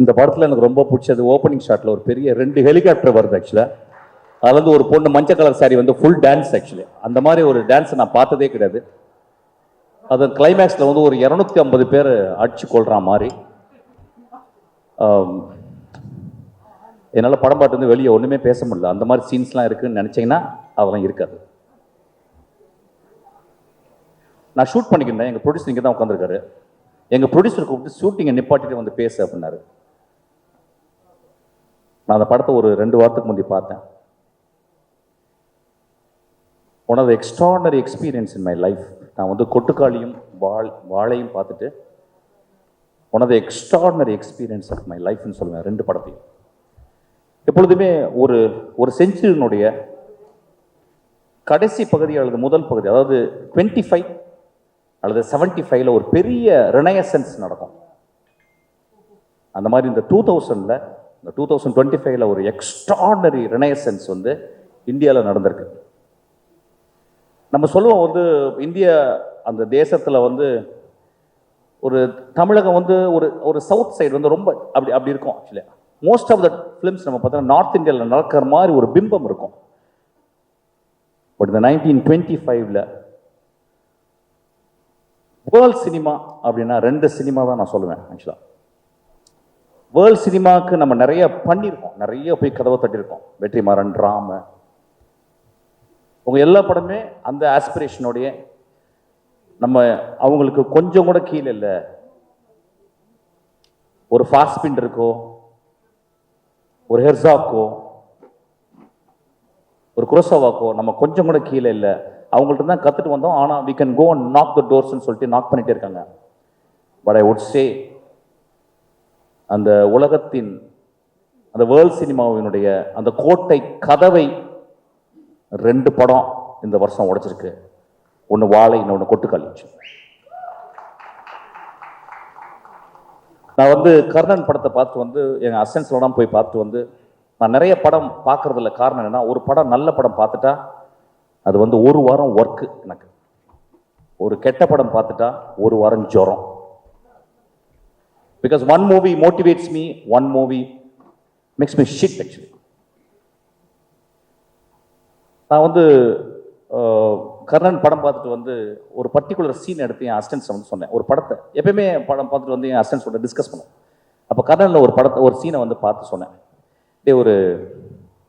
இந்த படத்தில் எனக்கு ரொம்ப பிடிச்சது ஓப்பனிங் ஷாட்டில் ஒரு பெரிய ரெண்டு ஹெலிகாப்டர் வருது ஆக்சுவலாக அதுல ஒரு பொண்ணு மஞ்சள் கலர் சாரி வந்து ஃபுல் டான்ஸ் ஆக்சுவலி அந்த மாதிரி ஒரு டான்ஸை நான் பார்த்ததே கிடையாது. அது கிளைமேக்ஸில் வந்து ஒரு இரநூத்தி ஐம்பது பேர் அடிச்சு கொள்கிற மாதிரி. என்னால் படம் பாட்டு வந்து வெளியே ஒன்றுமே பேச முடியல. அந்த மாதிரி சீன்ஸ்லாம் இருக்குதுன்னு நினச்சிங்கன்னா அதெல்லாம் இருக்காது. நான் ஷூட் பண்ணிக்கிட்டேன். எங்கள் ப்ரொடியூசர் இங்கே தான் உட்காந்துருக்காரு எங்கள் ப்ரொடியூசர் கூப்பிட்டு ஷூட்டிங்கை நிப்பாட்டிட்டு வந்து பேசு அப்படின்னாரு. நான் அந்த படத்தை ஒரு ரெண்டு வாரத்துக்கு முந்தி பார்த்தேன். One of the extraordinary experience in my life நான் வந்து கொட்டுக்காளியும் வாழ் வாழையும் பார்த்துட்டு one of the extraordinary experience of my லைஃப்னு சொல்லுவேன் ரெண்டு படத்தையும். எப்பொழுதுமே ஒரு ஒரு செஞ்சுரியினுடைய கடைசி பகுதி அல்லது முதல் பகுதி அதாவது டுவெண்ட்டி ஃபைவ் அல்லது செவன்ட்டி ஃபைவ்ல ஒரு பெரிய ரினயசன்ஸ் நடக்கும். அந்த மாதிரி இந்த டூ தௌசண்டில் இந்த டூ தௌசண்ட் டுவெண்ட்டி ஃபைவ்ல ஒரு எக்ஸ்ட்ராடனரி ரினயசன்ஸ் வந்து இந்தியாவில் நடந்திருக்கு. நம்ம சொல்லுவோம் வந்து இந்திய அந்த தேசத்தில் வந்து ஒரு தமிழகம் வந்து ஒரு ஒரு சவுத் சைடு வந்து ரொம்ப அப்படி அப்படி இருக்கும் actually most of the films நம்ம பார்த்தோம்னா நார்த் இந்தியாவில் நடக்கிற மாதிரி ஒரு பிம்பம் இருக்கும். பட் இந்த நைன்டீன் டுவெண்ட்டி ஃபைவ்ல வேர்ல்ட் சினிமா அப்படின்னா ரெண்டு சினிமா தான் நான் சொல்லுவேன் ஆக்சுவலாக வேர்ல்ட் சினிமாவுக்கு நம்ம நிறைய பண்ணியிருக்கோம். நிறைய போய் கதவை தட்டியிருக்கோம். வெற்றிமாறன் ராம. உங்கள் எல்லா படமே அந்த ஆஸ்பிரேஷனோடைய நம்ம அவங்களுக்கு கொஞ்சம் கூட கீழே இல்லை. ஒரு ஃபாஸ்பின் இருக்கோ ஒரு ஹெர்சாக்கோ ஒரு குரோசோவாக்கோ நம்ம கொஞ்சம் கூட கீழே இல்லை. அவங்கள்ட்ட தான் கற்றுட்டு வந்தோம். ஆனால் we can go and knock the டோர்ஸ்னு சொல்லிட்டு நாக் பண்ணிகிட்டே இருக்காங்க. பட் ஐ வுட் சே அந்த உலகத்தின் அந்த வேர்ல்ட் சினிமாவினுடைய அந்த கோட்டை கதவை ரெண்டு படம் இந்த வருஷம் உடைச்சிருக்கு. ஒன்று வாழை இன்னொன்று கொட்டுக்காளி நான் வந்து கர்ணன் படத்தை பார்த்து வந்து எங்கள் அசன்ஸ்லாம் போய் பார்த்து வந்து நான் நிறைய படம் பார்க்கறதில்ல காரணம் என்னென்னா ஒரு படம் நல்ல படம் பார்த்துட்டா அது வந்து ஒரு வாரம் ஒர்க்கு எனக்கு. ஒரு கெட்ட படம் பார்த்துட்டா ஒரு வாரம் ஜுரம். Because one movie motivates me one movie makes me shit actually நான் வந்து கர்ணன் படம் பார்த்துட்டு வந்து ஒரு பர்டிகுலர் சீன் எடுத்து என் அசிஸ்டன்ஸ் வந்து சொன்னேன். ஒரு படத்தை. எப்பயுமே படம் பார்த்துட்டு வந்து என் அசிஸ்டன்ஸோட டிஸ்கஸ் பண்ணுவோம். அப்போ கர்ணனில் ஒரு படத்தை ஒரு சீனை வந்து பார்த்து சொன்னேன். டே ஒரு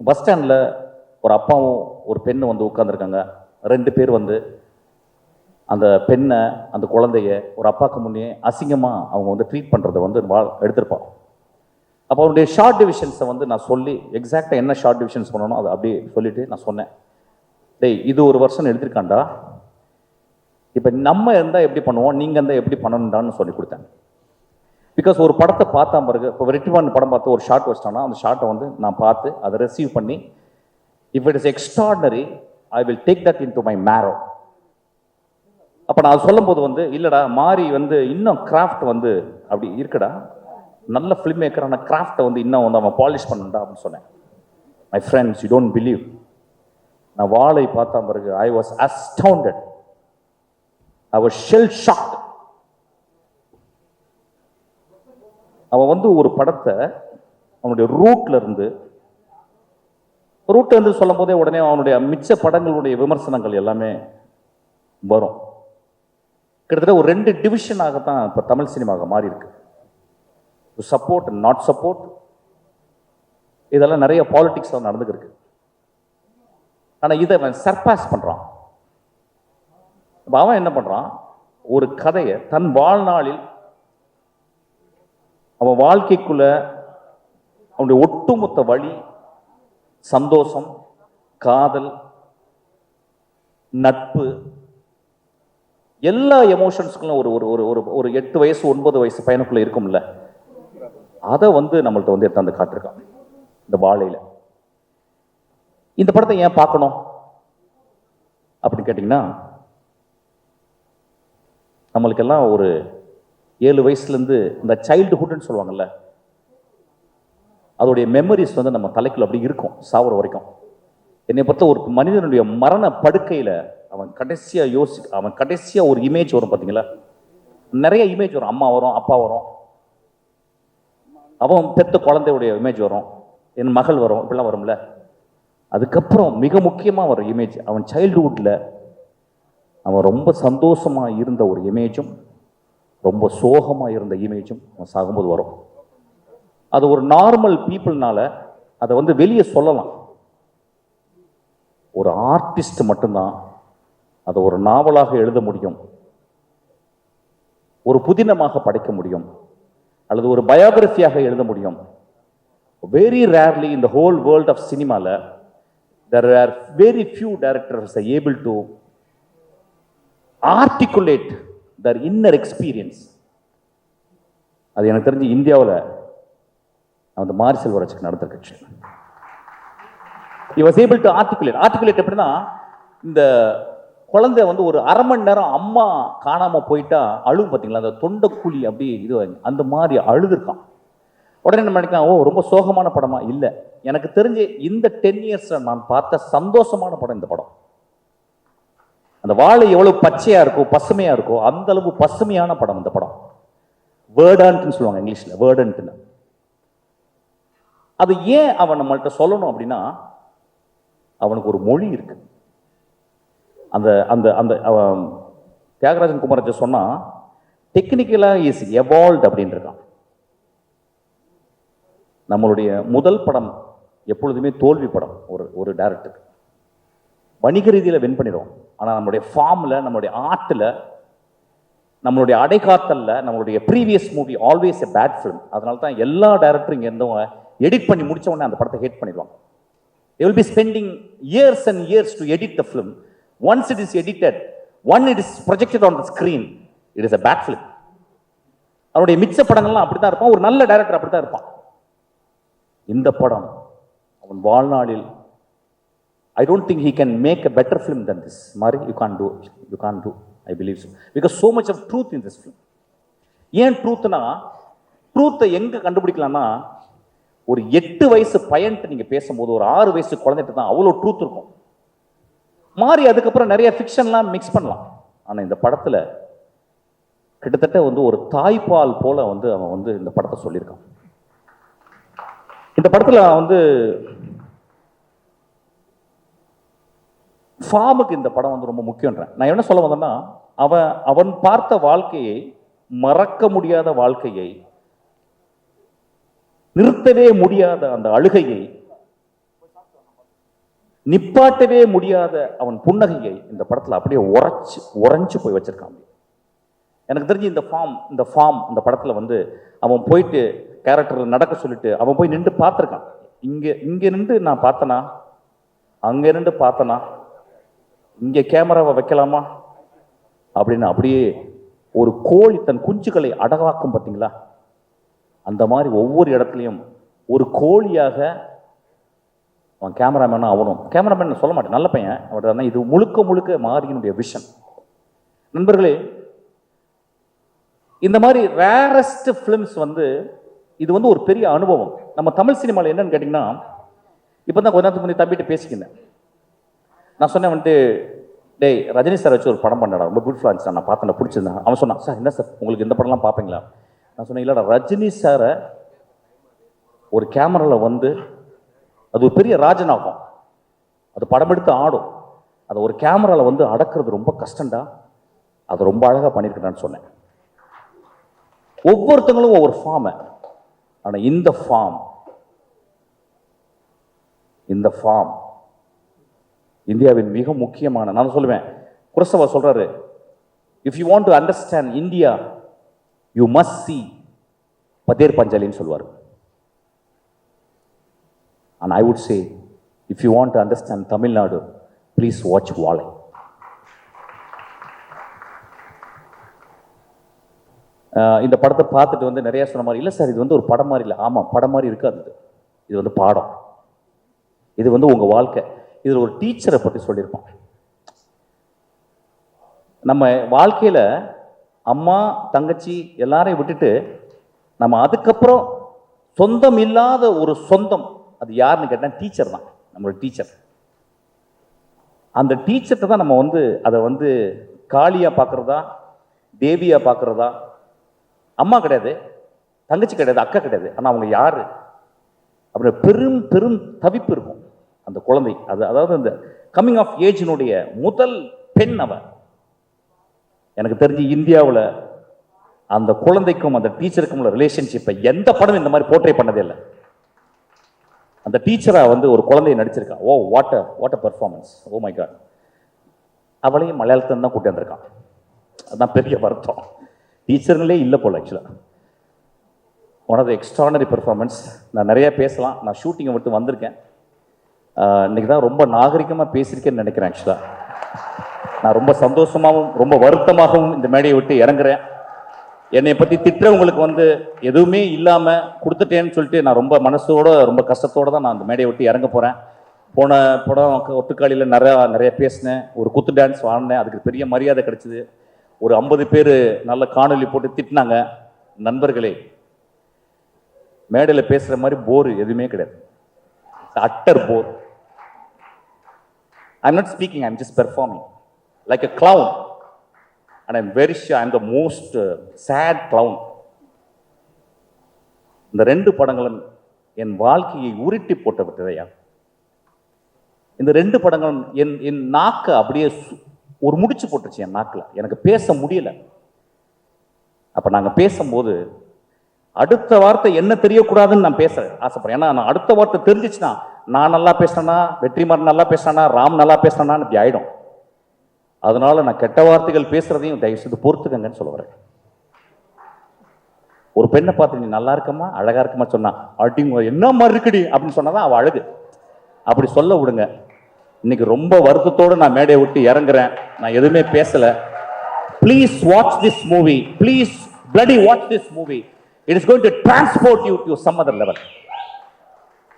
பஸ் ஸ்டாண்டில் ஒரு அப்பாவும் ஒரு பெண்ணும் வந்து உட்காந்துருக்காங்க ரெண்டு பேர் வந்து அந்த பெண்ணை அந்த குழந்தைய ஒரு அப்பாவுக்கு முன்னே அசிங்கமாக அவங்க வந்து ட்ரீட் பண்ணுறதை வந்து வா எடுத்திருப்பான். அப்போ அவருடைய ஷார்ட் டிவிஷன்ஸை வந்து நான் சொல்லி எக்ஸாக்டாக என்ன ஷார்ட் டிவிஷன்ஸ் பண்ணணும் அதை அப்படியே சொல்லிட்டு நான் சொன்னேன். டேய் இது ஒரு வருஷம் எழுதியிருக்காண்டா இப்போ நம்ம இருந்தால் எப்படி பண்ணுவோம்? நீங்கள் இருந்தால் எப்படி பண்ணணுண்டான்னு சொல்லி கொடுத்தேன். பிகாஸ் ஒரு படத்தை பார்த்தா பிறகு இப்போ ரிட்டிவான் படம் பார்த்து ஒரு ஷார்ட் வச்சிட்டோன்னா அந்த ஷார்ட்டை வந்து நான் பார்த்து அதை ரிசீவ் பண்ணி if it is extraordinary I will take that into my marrow அப்போ நான் சொல்லும்போது வந்து இல்லைடா மாறி வந்து இன்னும் கிராஃப்ட் வந்து அப்படி இருக்குடா. நல்ல ஃபிலிம் மேக்கரான கிராஃப்டை வந்து இன்னும் வந்து அவன் பாலிஷ் பண்ணணும்டா அப்படின்னு சொன்னேன். My friends you don't believe நான் வாளை பார்த்தா பிறகு I was astounded I was shell shock அவன் வந்து ஒரு படத்தை அவனுடைய ரூட்ல இருந்து ரூட்ல இருந்து சொல்லும் போதே உடனே அவனுடைய மிச்ச படங்களுடைய விமர்சனங்கள் எல்லாமே வரும். கிட்டத்தட்ட ஒரு ரெண்டு டிவிஷனாக தான் இப்போ தமிழ் சினிமாவாக மாறி இருக்கு சப்போர்ட் நாட் சப்போர்ட் இதெல்லாம் நிறைய பாலிட்டிக்ஸ் பாலிடிக்ஸ் நடந்துக்கிருக்கு. ஆனால் இதை அவன் சர்பாஸ் பண்ணுறான் இப்போ அவன் என்ன பண்ணுறான் ஒரு கதையை தன் வாழ்நாளில் அவன் வாழ்க்கைக்குள்ள அவனுடைய ஒட்டுமொத்த வழி சந்தோஷம் காதல் நட்பு எல்லா எமோஷன்ஸ்க்குள்ள ஒரு ஒரு ஒரு ஒரு ஒரு எட்டு வயசு ஒன்பது வயசு பையனுக்குள்ள இருக்கும்ல. அதை வந்து நம்மள்ட்ட வந்து எடுத்தாந்து காட்டிருக்கான். இந்த வாழையில. இந்த படத்தை ஏன் பார்க்கணும்? அப்படின்னு கேட்டிங்கன்னா நம்மளுக்கெல்லாம் ஒரு ஏழு வயசுலேருந்து இந்த சைல்டுஹுட்னு சொல்லுவாங்கல்ல அதோடைய மெமரிஸ் வந்து நம்ம தலைக்குள்ள அப்படி இருக்கும் சாவர வரைக்கும். என்னை பொறுத்த ஒரு மனிதனுடைய மரண படுக்கையில் அவன் கடைசியாக யோசி அவன் கடைசியாக ஒரு இமேஜ் வரும் பார்த்தீங்களா நிறைய இமேஜ் வரும். அம்மா வரும் அப்பா வரும். அவன் பெத்த குழந்தையுடைய இமேஜ் வரும். என் மகள் வரும் இப்படிலாம் வரும்ல. அதுக்கப்புறம் மிக முக்கியமாக வரும் இமேஜ் அவன் சைல்டுஹுட்டில் அவன் ரொம்ப சந்தோஷமாக இருந்த ஒரு இமேஜும் ரொம்ப சோகமாக இருந்த இமேஜும் அவன் சாகும்போது வரும். அது ஒரு நார்மல் பீப்புள்னால அதை வந்து வெளியே சொல்லலாம். ஒரு ஆர்டிஸ்ட் மட்டும்தான் அதை ஒரு நாவலாக எழுத முடியும். ஒரு புதினமாக படைக்க முடியும். அல்லது ஒரு பயோகிராஃபியாக எழுத முடியும். வெரி ரேர்லி இந்த ஹோல் வேர்ல்ட் ஆஃப் சினிமாவில் there are very few directors able to articulate their inner experience அது எனக்கு தெரிஞ்சு இந்தியாவில் அந்த மாரி செல்வராஜுக்கு நடந்த he was able to articulate articulate எப்படின்னா இந்த குழந்தை வந்து ஒரு அரை மணி நேரம் அம்மா காணாமல் போயிட்டா அழுவும் பார்த்தீங்களா அந்த தொண்டைக்குழி அப்படியே இது அந்த மாதிரி அழுதுருக்கான். உடனே நம்ம நினைக்கலாம் ஓ ரொம்ப சோகமான படமா? இல்லை. எனக்கு தெரிஞ்சு இந்த டென் இயர்ஸில் நான் பார்த்த சந்தோஷமான படம் இந்த படம். அந்த வாழை எவ்வளவு பச்சையாக இருக்கோ பசுமையாக இருக்கோ அந்த அளவு பசுமையான படம் இந்த படம். வேர்டன்ட்னு சொல்லுவாங்க இங்கிலீஷில் வேர்டன்ட்டுன்னு அது ஏன் அவன் நம்மள்கிட்ட சொல்லணும் அப்படின்னா அவனுக்கு ஒரு மொழி இருக்குது அந்த அந்த அந்த தியாகராஜன் குமாரஜ் சொன்னால் டெக்னிக்கலாக இஸ் எவால்வ் அப்படின்னு இருக்கான். நம்மளுடைய முதல் படம் எப்பொழுதுமே தோல்வி படம் ஒரு ஒரு டேரக்டருக்கு வணிக ரீதியில் வின் பண்ணிடுவோம் ஆனால் நம்மளுடைய ஃபார்மில் நம்மளுடைய ஆர்ட்டில் நம்மளுடைய அடைக்காத்தலில் நம்மளுடைய previous movie always a bad film அதனால தான் எல்லா டேரக்டரும் இங்கே இருந்தவங்க எடிட் பண்ணி முடித்த உடனே அந்த படத்தை ஹேட் பண்ணிடுவாங்க. They will be spending years and years to edit the film once it is edited once it is projected on the screen it is a bad film அவருடைய மிச்ச படங்கள்லாம் அப்படித்தான் இருப்பான். ஒரு நல்ல டைரக்டர் அப்படித்தான் இருப்பான். இந்த படம் அவன் வாழ்நாளில் I don't think he can make a better film than this மாதிரி you can't do you can't do I believe because so much of truth in this film ஏன் ட்ரூத்னா ட்ரூத்தை எங்கே கண்டுபிடிக்கலாம்னா ஒரு எட்டு வயசு பையன்ட்டு நீங்கள் பேசும்போது ஒரு ஆறு வயசு குழந்தைகிட்ட தான் அவ்வளோ ட்ரூத் இருக்கும். மாறி அதுக்கப்புறம் நிறைய ஃபிக்ஷன்லாம் மிக்ஸ் பண்ணலாம். ஆனால் இந்த படத்தில் கிட்டத்தட்ட வந்து ஒரு தாய்ப்பால் போல வந்து அவன் வந்து இந்த படத்தை சொல்லியிருக்கான். இந்த படத்தில் நான் வந்து ஃபார்முக்கு இந்த படம் வந்து ரொம்ப முக்கியன்றேன். நான் என்ன சொல்ல வந்தேன்னா அவன் அவன் பார்த்த வாழ்க்கையை மறக்க முடியாத வாழ்க்கையை நிறுத்தவே முடியாத அந்த அழுகையை நிப்பாட்டவே முடியாத அவன் புன்னகையை இந்த படத்தில் அப்படியே உரைச்சு உறைஞ்சு போய் வச்சிருக்கான். எனக்கு தெரிஞ்சு இந்த ஃபார்ம் இந்த ஃபார்ம் இந்த படத்தில் வந்து அவன் போயிட்டு கேரக்டர் நடக்க சொல்லிட்டு அவன் போய் நின்று பார்த்துருக்கான். இங்கே இங்கே நின்று நான் பார்த்தனா? அங்கே நின்று பார்த்தனா? இங்கே கேமராவை வைக்கலாமா? அப்படின்னு அப்படியே ஒரு கோழி தன் குஞ்சுகளை அடகாக்கும் பார்த்தீங்களா? அந்த மாதிரி ஒவ்வொரு இடத்துலையும் ஒரு கோழியாக அவன் கேமராமேனும் அவனும். கேமராமேன் சொல்ல மாட்டேன் நல்ல பையன். அவன் இது முழுக்க முழுக்க மாரியனுடைய விஷன் நண்பர்களே இந்த மாதிரி ரேரஸ்ட் ஃபிலிம்ஸ் வந்து இது வந்து ஒரு பெரிய அனுபவம். நம்ம தமிழ் சினிமாவில் என்னன்னு கேட்டிங்கன்னா இப்போ தான் கொஞ்ச நேரத்துக்கு முன்னாடி தம்பிட்டு பேசிக்கினேன் நான் சொன்னேன் வந்துட்டு டேய் ரஜினி சார் வச்சு ஒரு படம் பண்ணடா ரொம்ப பியூட்டிஃபுல்லாக இருந்துச்சு. நான் பார்த்தேன் பிடிச்சிருந்தேன். அவன் சொன்னான் சார் என்ன சார்? உங்களுக்கு இந்த படம்லாம் பார்ப்பீங்களா? நான் சொன்னேன் இல்லைடா ரஜினி சாரை ஒரு கேமராவில் வந்து அது ஒரு பெரிய ராஜனாகும். அது படம் எடுத்து ஆடும். அதை ஒரு கேமராவில் வந்து அடக்கிறது ரொம்ப கஷ்டண்டா அது ரொம்ப அழகாக பண்ணியிருக்கிறான்னு சொன்னேன். ஒவ்வொருத்தங்களும் ஒவ்வொரு ஃபார்மை ஆனால் இந்த ஃபார்ம் இந்த ஃபார்ம் இந்தியாவின் மிக முக்கியமான நான் சொல்லுவேன் குரசவா சொல்கிறாரு if you want to understand India you must see Pather பஞ்சாலின்னு சொல்லுவார். And I would say if you want to understand Tamil Nadu please watch வாலை இந்த படத்தை பார்த்துட்டு வந்து நிறையா சொன்ன மாதிரி இல்லை சார் இது வந்து ஒரு படம் மாதிரி இல்லை. ஆமாம் படம் மாதிரி இருக்காது இது. இது வந்து பாடம். இது வந்து உங்கள் வாழ்க்கை. இதில் ஒரு டீச்சரை பற்றி சொல்லியிருப்பான் நம்ம வாழ்க்கையில் அம்மா தங்கச்சி எல்லாரையும் விட்டுட்டு நம்ம அதுக்கப்புறம் சொந்தம் இல்லாத ஒரு சொந்தம் அது யாருன்னு கேட்டால் டீச்சர் தான் நம்மளோட டீச்சர் அந்த டீச்சர்கிட்ட தான் நம்ம வந்து அதை வந்து காளியாக பார்க்குறதா தேவியாக பார்க்குறதா அம்மா கிடையாது தங்கச்சி கிடையாது அக்கா கிடையாது. ஆனால் அவங்க யார்? அப்படி பெரும் பெரும் தவிப்பு இருக்கும். அந்த குழந்தை அது அதாவது இந்த கம்மிங் ஆஃப் ஏஜினுடைய முதல் பெண் அவ. எனக்கு தெரிஞ்சு இந்தியாவில் அந்த குழந்தைக்கும் அந்த டீச்சருக்கும் உள்ள ரிலேஷன்ஷிப்பை எந்த படம் இந்த மாதிரி போர்ட்ரே பண்ணதே இல்லை. அந்த டீச்சராக வந்து ஒரு குழந்தைய நடிச்சிருக்கா. ஓ what a what a oh my God அவளையும் மலையாளத்தில் தான் கூட்டி வந்திருக்கான். அதுதான் பெரிய வருத்தம். டீச்சருங்களே இல்லை போல் ஆக்சுவலாக one of the extraordinary performance நான் நிறைய பேசலாம். நான் ஷூட்டிங்கை மட்டும் வந்திருக்கேன். இன்றைக்கி இன்னைக்கு தான் ரொம்ப நாகரிகமாக பேசியிருக்கேன்னு நினைக்கிறேன் ஆக்சுவலாக நான் ரொம்ப சந்தோஷமாகவும் ரொம்ப வருத்தமாகவும் இந்த மேடையை விட்டு இறங்குறேன். என்னை பற்றி திட்டுறவங்களுக்கு வந்து எதுவுமே இல்லாமல் கொடுத்துட்டேன்னு சொல்லிட்டு நான் ரொம்ப மனசோட ரொம்ப கஷ்டத்தோடு தான் நான் அந்த மேடையை விட்டு இறங்க போகிறேன் போன படம் ஒட்டுக்காளியில் நிறையா நிறைய பேசினேன். ஒரு குத்து டான்ஸ் வாழ்ந்தேன். அதுக்கு பெரிய மரியாதை கிடைச்சிது. ஒரு ஐம்பது பேர் நல்ல காணொளி போட்டு திட்டினாங்க. நண்பர்களே மேடையில் பேசுகிற மாதிரி போர் எதுவுமே கிடையாது. Utter bore. I not speaking I'm just performing like a clown. And I'm very sure I'm the most sad sad இந்த ரெண்டு படங்களும் என் வாழ்க்கையை உருட்டி போட்ட விட்டதையா இந்த ரெண்டு படங்களும் என் என் நாக்கை அப்படியே சு- ஒரு முடிச்சு போட்டுச்சு என் நாக்கில். எனக்கு பேச முடியல. அப்போ நாங்கள் பேசும்போது அடுத்த வார்த்தை என்ன தெரியக்கூடாதுன்னு நான் பேச ஆசைப்படுறேன். ஏன்னா நான் அடுத்த வார்த்தை தெரிஞ்சிச்சுன்னா நான் நல்லா பேசுனேனா வெற்றிமாறன் நல்லா பேசுனானா ராம் நல்லா பேசுனானா இப்படி ஆகிடும் அதனால நான் கெட்ட வார்த்தைகள் பேசுறதையும் தயவு செய்து பொறுத்துக்கங்கன்னு சொல்ல வரேன். ஒரு பெண்ணை பார்த்து நீ நல்லா இருக்கமா அழகா இருக்குமா சொன்னா அப்படிங்க என்ன மாதிரி இருக்குடி? அப்படின்னு சொன்னாதான் அவள் அழகு. அப்படி சொல்ல விடுங்க. இன்னைக்கு ரொம்ப வருத்தத்தோட நான் மேடையை விட்டு இறங்குறேன். நான் எதுவுமே பேசல. Please watch this movie please bloody watch this movie it is going to transport you to some other level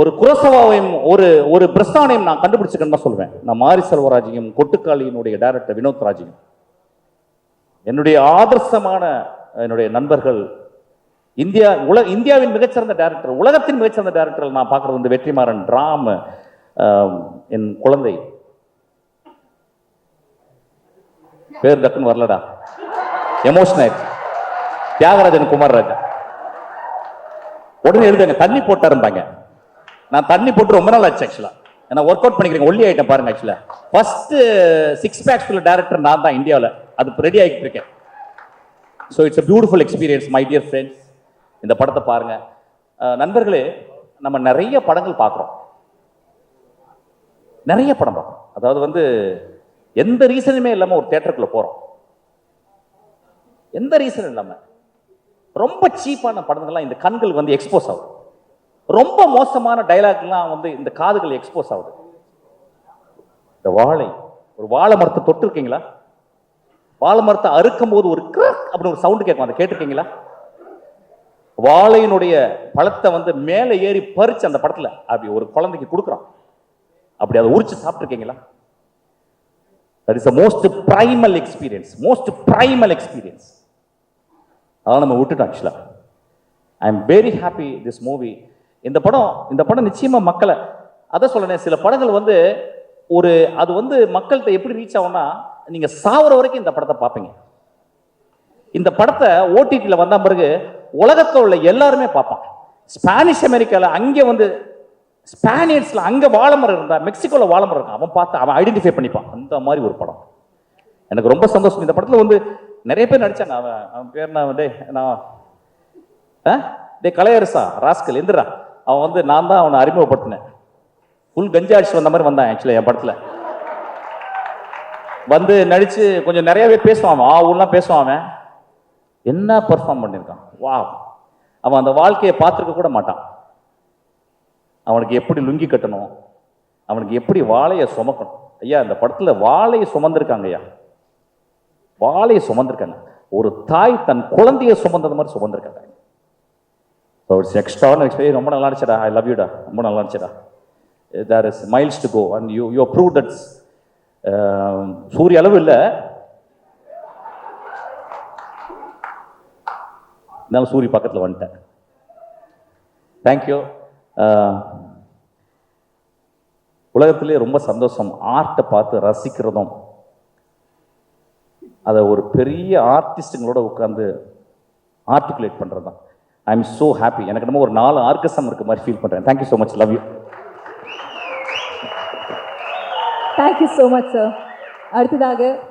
ஒரு குரசவாவையும் ஒரு ஒரு பிரஸ்தானையும் நான் கண்டுபிடிச்சிக்கன்னு தான் சொல்வேன். நான் மாரி செல்வராஜையும் கொட்டுக்காளியினுடைய டைரக்டர் வினோத் ராஜையும். என்னுடைய ஆதர்சமான என்னுடைய நண்பர்கள் இந்தியா உல இந்தியாவின் மிகச்சிறந்த டேரக்டர் உலகத்தின் மிகச்சிறந்த டேரக்டர் நான் பார்க்குறது வந்து வெற்றிமாறன் ராம் என் குழந்தை. பேர் டக்குன்னு வரலடா. எமோஷனல் தியாகராஜன் குமார் ராஜா. உடனே எழுதுங்க தண்ணி போட்டாரும்பாங்க. நான் தண்ணி போட்டு ரொம்ப நாள் ஆச்சு ஆக்சுவலா ஏன்னா ஒர்க் அவுட் பண்ணிக்கிறேன் ஒல்லி ஆயிட்டேன் பாருங்க ஆக்சுவலா ஃபர்ஸ்ட் சிக்ஸ் பேக்ஸ் உள்ள டேரக்டர் நான் தான் இந்தியாவில். அது ரெடி ஆகிட்டு இருக்கேன். So it's a beautiful experience my dear friends இந்த படத்தை பாருங்க. நண்பர்களே நம்ம நிறைய படங்கள் பார்க்குறோம். நிறைய படம் பார்க்குறோம். அதாவது வந்து எந்த ரீசனுமே இல்லாமல் ஒரு தேட்டருக்குள்ளே போகிறோம் எந்த ரீசன் இல்லாமல் ரொம்ப சீப்பான படங்கள்லாம் இந்த கண்கள் வந்து எக்ஸ்போஸ் ஆகும். ரொம்ப மோசமான டைலாக்லாம் வந்து இந்த காதுகள் எக்ஸ்போஸ் ஆகுது. இந்த வாழை ஒரு வாழை மரத்தை தொட்டு இருக்கீங்களா வாழை மரத்தை அறுக்கும் போது ஒரு கிரக் அப்படின்னு ஒரு சவுண்டு கேட்கும். அதை கேட்டிருக்கீங்களா? வாழையினுடைய பழத்தை வந்து மேலே ஏறி பறிச்சு அந்த படத்துல அப்படி ஒரு குழந்தைக்கு கொடுக்குறான். அப்படி அதை உரிச்சு சாப்பிட்ருக்கீங்களா that is a most primal experience most primal experience அதெல்லாம் நம்ம விட்டுட்டோம் ஆக்சுவலா I am very happy this movie இந்த படம் இந்த படம் நிச்சயமா மக்களை அதான் சொல்றேன் சில படங்கள் வந்து ஒரு அது வந்து மக்கள்கிட்ட எப்படி ரீச் ஆகும்னா நீங்க சாவர வரைக்கும் இந்த படத்தை பார்ப்பீங்க. இந்த படத்தை ஓடிடியில் வந்த பிறகு உலகத்தில் உள்ள எல்லாருமே பார்ப்பான் ஸ்பானிஷ் அமெரிக்காவில் அங்கே வந்து ஸ்பானியர்ஸில் அங்கே வாழமரம் இருந்தா மெக்சிகோவில் வாழமரம் இருக்கும் அவன் பார்த்து அவன் ஐடென்டிஃபை பண்ணிப்பான். அந்த மாதிரி ஒரு படம். எனக்கு ரொம்ப சந்தோஷம். இந்த படத்தில் வந்து நிறைய பேர் நடித்தாங்க அவன் அவன் பேர் நான் டே நான் ஆ? டேய் கலையரசா ராஸ்கல் எந்திரா. அவன் வந்து நான் தான் அவனை அறிமுகப்படுத்தினேன். ஃபுல் கஞ்சா அடிச்சு வந்த மாதிரி வந்தான் ஆக்சுவலி என் படத்தில். வந்து நடித்து கொஞ்சம் நிறையவே பேசுவான் அவன். ஆ ஊர்லாம் பேசுவான் அவன். என்ன பர்ஃபார்ம் பண்ணியிருக்கான்? வா அவன் அந்த வாழ்க்கையை பார்த்துருக்க கூட மாட்டான். அவனுக்கு எப்படி லுங்கி கட்டணும்? அவனுக்கு எப்படி வாழையை சுமக்கணும்? ஐயா இந்த படத்தில் வாழையை சுமந்திருக்காங்க ஐயா. வாழையை சுமந்திருக்காங்க. ஒரு தாய் தன் குழந்தையை சுமந்தது மாதிரி சுமந்திருக்காங்க. ஸோ இட்ஸ் எக்ஸ்ட்ரா எக்ஸ்பீரியன் ரொம்ப நல்லா இருந்துச்சுடா ஐ லவ் யூடா ரொம்ப நல்லா இருந்துச்சுடா. There is miles to go and you you prove that's சூரிய அளவு இல்லை. இருந்தாலும் சூரிய பக்கத்தில் வந்துட்டேன். தேங்க்யூ uh, உலகத்திலே ரொம்ப சந்தோஷம். ஆர்ட்டை பார்த்து ரசிக்கிறதும். அதை ஒரு பெரிய ஆர்டிஸ்ட்டுங்களோட உட்காந்து ஆர்டிகுலேட் பண்ணுறது தான் ஐ எம் ஸோ ஹாப்பி எனக்கு நம்ம ஒரு நாலு ஆர்கசம் இருக்க மாதிரி ஃபீல் பண்ணுறேன் thank you so much love you thank you so much sir அடுத்ததாக